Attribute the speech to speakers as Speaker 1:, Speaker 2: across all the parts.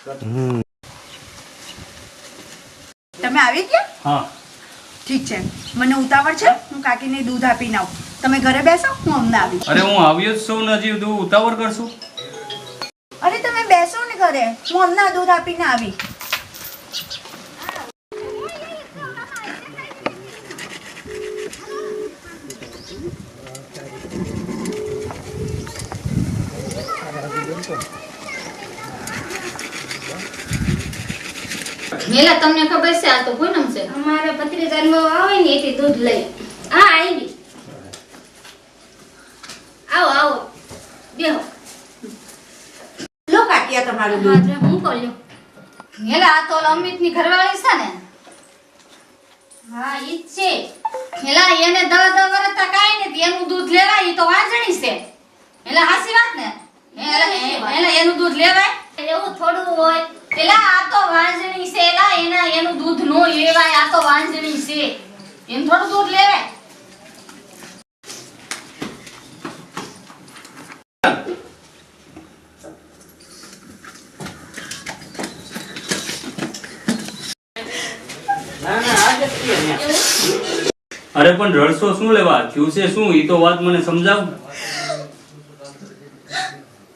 Speaker 1: તમે આવી ગયા?
Speaker 2: હા.
Speaker 1: ઠીક છે. મને ઉતાવળ છે. હું કાકીને દૂધ આપીને આવું. તમે ઘરે બેસો હું અમને આવી
Speaker 2: અરે હું આવ્યો જ છું ને હજી ઉતાવળ કરશું.
Speaker 1: અરે તમે બેસો ને ઘરે. હું અમને દૂધ આપીને આવી.
Speaker 3: મેલા તમને ખબર છે આ તો પૂનમ છે.
Speaker 4: અમારે ભત્રીજાનો આવે ને એથી દૂધ લઈ. હા આવી આવો આવો. બેહો.
Speaker 1: લો કાટિયા તમારું દૂધ.
Speaker 4: હું કોલ્યો
Speaker 3: મેલા આ તો અમિતની ઘરવાળી છે ને?
Speaker 4: હા ઈ છે.
Speaker 3: મેલા એને દવા દવા વરસતા કાઈ નથી એનું દૂધ લેવાય ઈ તો વાંજણી છે મેલા હાસી વાત ને મેલા મેલા એનું દૂધ લેવાય
Speaker 4: એવું થોડું હોય
Speaker 3: પેલા આ તો વાંજણી છે એલા એના એનું દૂધ નો લેવાય આ તો વાંજણી છે. એમ થોડું દૂધ લેવાય.
Speaker 2: અરે પણ રડશો શું લેવા? થયું છે શું? એ તો વાત મને સમજાવ.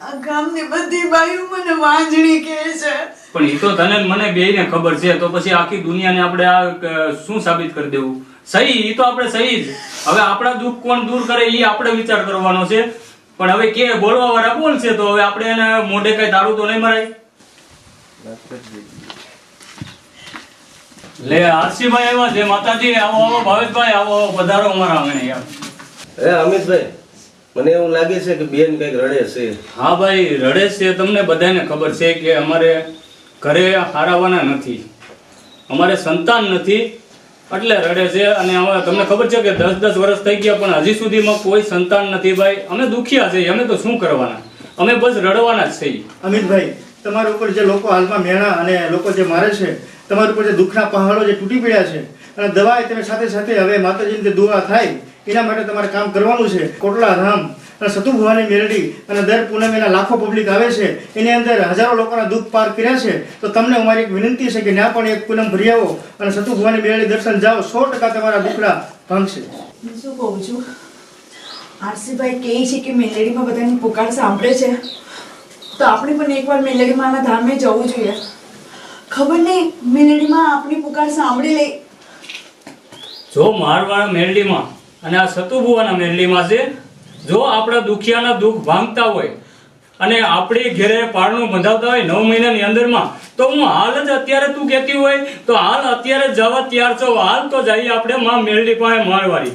Speaker 1: આ ગામની બધી બાયું મને વાંજણી કહે છે.
Speaker 2: પણ એ તો તને મને મને બેયને ખબર છે તો પછી આખી દુનિયાને આપણે આ શું સાબિત કરી દેવું? સહી એ તો આપણે સહી જ. હવે આપણા દુઃખ કોણ દૂર કરે એ આપણે વિચાર કરવાનો છે. પણ હવે કે બોલવા વાળા બોલશે તો હવે આપણે એને મોઢે કઈ દારૂ તો નહીં મરાય? લે આરસીભાઈ એવા છે માતાજી આવો આવો ભાવેશભાઈ આવો આવો પધારો અમારા આંગણે યાર.
Speaker 5: એ અમિતભાઈ મને એવું લાગે છે કે બેન કંઈક રડે છે.
Speaker 2: હા ભાઈ રડે છે તમને બધાને ખબર છે કે અમારે ઘરે હારાવાના નથી. અમારે સંતાન નથી, એટલે રડે છે અને હવે તમને ખબર છે કે દસ દસ વર્ષ થઈ ગયા, પણ હજી સુધીમાં કોઈ સંતાન નથી ભાઈ. અમે દુખિયા છીએ, અમે તો શું કરવાના? અમે બસ રડવાના જ છીએ.
Speaker 6: અમિતભાઈ તમારા ઉપર જે લોકો હાલમાં મેણા અને લોકો જે મારે છે, તમારા ઉપર જે દુઃખના પહાડો જે તૂટી પડ્યા છે, અને દવા તમે સાથે સાથે હવે માતાજીની જે દુઆ થાય, એના માટે તમારે કામ કરવાનું છે. કોટલા ધામ અને સતુ ભવાની મેલડી અને દર પૂનમે લાખો પબ્લિક આવે છે એની અંદર હજારો લોકોના દુઃખ પાર કર્યા છે તો તમને અમારી એક વિનંતી છે કે ત્યાં પણ એક પૂનમ ભરી આવો અને સતુ ભવાની મેલડી દર્શન જાઓ. સો ટકા તમારા દુખડા ભાંગશે
Speaker 1: શું કહું છું? આરસીભાઈ કહે છે કે મેલેડીમાં બધાની પુકાર સાંભળે છે. તો આપણે પણ એકવાર મેલેડીમાંના ધામે જવું જોઈએ. ખબર નહીં મેલેડીમાં આપણી પુકાર સાંભળી લે.
Speaker 2: જો મારવાળા મેલડીમાં અને આ સતુભુવાના મેલડીમાં છે જો આપણા દુખિયાના દુઃખ ભાંગતા હોય અને આપણી ઘેરે પારણું બંધાવતા હોય નવ મહિનાની અંદરમાં, તો હું હાલ જ અત્યારે તું કહેતી હોય, તો હાલ અત્યારે જવા તૈયાર છો. હાલ તો જઈએ આપણે માં મેરડી પાસે મારવાડી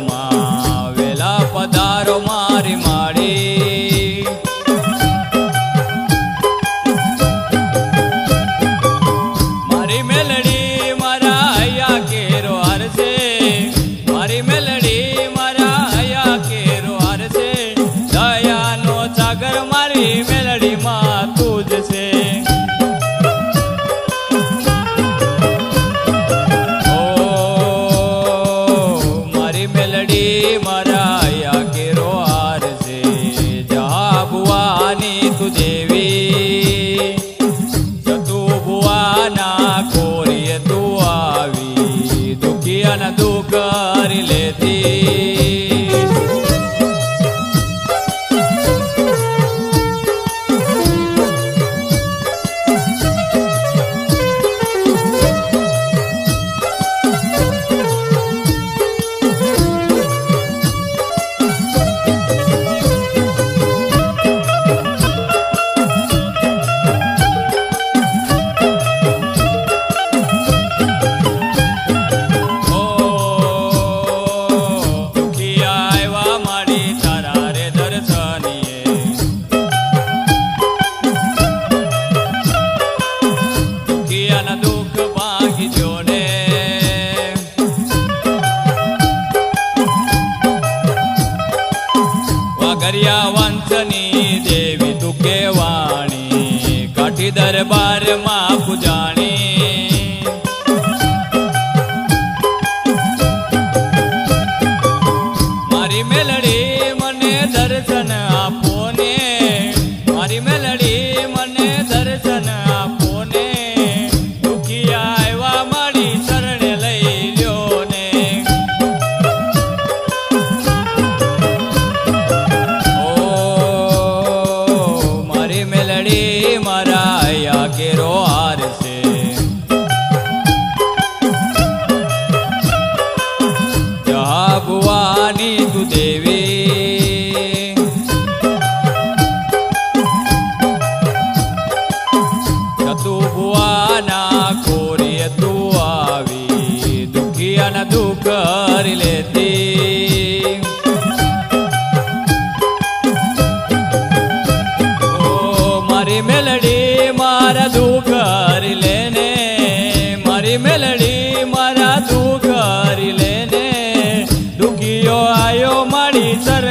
Speaker 7: दरबार કરી લેતી ઓ મારી મેલડી મારા તું કરી લેને મારી મેલડી મારા તું કરી લેને દુખીઓ આયો મારી સર